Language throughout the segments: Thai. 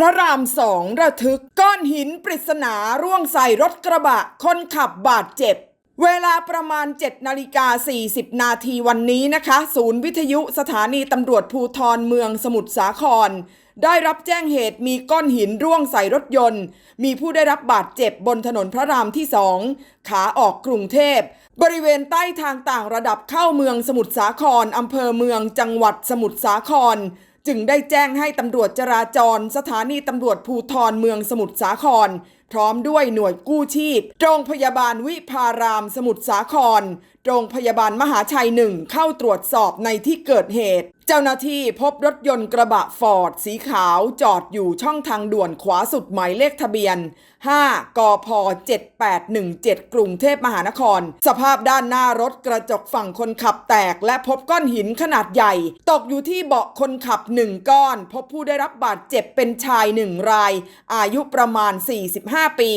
ระรามสองระทึกก้อนหินปริศนาร่วงใส่รถกระบะ คนขับบาดเจ็บ เวลาประมาณ 7 นาฬิกา 40 นาทีวันนี้นะคะ ศูนย์วิทยุสถานีตำรวจภูทรเมืองสมุทรสาคร ได้รับแจ้งเหตุมีก้อนหินร่วงใส่รถยนต์ มีผู้ได้รับบาดเจ็บบนถนนพระรามที่สองขาออกกรุงเทพ บริเวณใต้ทางต่างระดับเข้าเมืองสมุทรสาครอำเภอเมืองจังหวัดสมุทรสาคร จึงได้แจ้งให้ตำรวจจราจร สถานีตำรวจภูทรเมืองสมุทรสาคร พร้อมด้วยหน่วยกู้ชีพ โรงพยาบาลวิพารามสมุทรสาคร โรงพยาบาลมหาชัยหนึ่งเข้าตรวจสอบในที่เกิดเหตุ เจ้าหน้าที่พบรถยนต์กระบะฟอร์ดสีขาวจอดอยู่ช่องทางด่วนขวาสุดหมายเลขทะเบียน 5 กพ 7817 กรุงเทพมหานคร สภาพด้านหน้ารถกระจกฝั่งคนขับแตก และพบก้อนหินขนาดใหญ่ ตกอยู่ที่เบาะคนขับ1ก้อน พบผู้ได้รับบาดเจ็บเป็นชาย1ราย อายุประมาณ 45ปี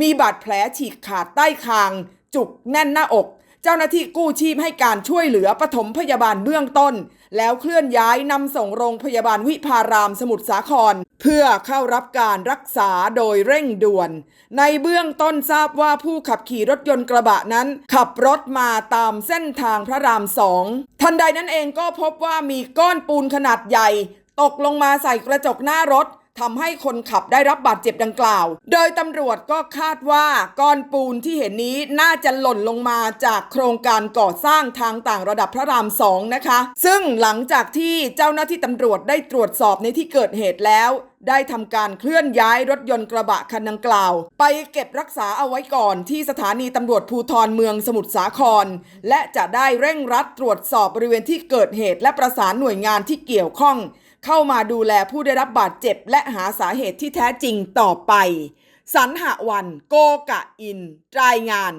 มีบาดแผลฉีกขาดใต้คาง จุกแน่นหน้าอก เจ้าหน้าที่กู้ชีพให้การช่วยเหลือปฐมพยาบาลเบื้องต้น แล้วเคลื่อนย้ายนำส่งโรงพยาบาลวิพารามสมุทรสาคร เพื่อเข้ารับการรักษาโดยเร่งด่วน ในเบื้องต้นทราบว่าผู้ขับขี่รถยนต์กระบะนั้น ขับรถมาตามเส้นทางพระรามสองทันใดนั้นเองก็พบว่ามีก้อนปูนขนาดใหญ่ ตกลงมาใส่กระจกหน้ารถ ทำให้คนขับได้รับบาดเจ็บดังกล่าว โดยตำรวจก็คาดว่าก้อนปูนที่เห็นนี้น่าจะหล่นลงมาจากโครงการก่อสร้างทางต่างระดับพระรามสองนะคะ ซึ่งหลังจากที่เจ้าหน้าที่ตำรวจได้ตรวจสอบในที่เกิดเหตุแล้วได้ทำการเคลื่อนย้ายรถยนต์กระบะคันดังกล่าว ไปเก็บรักษาเอาไว้ก่อนที่สถานีตำรวจภูธรเมืองสมุทรสาคร และจะได้เร่งรัดตรวจสอบบริเวณที่เกิดเหตุและประสานหน่วยงานที่เกี่ยวข้อง เข้ามาดูแลผู้ได้รับบาดเจ็บ และหาสาเหตุที่แท้จริงต่อไป สันหวัน โกกะอิน รายงาน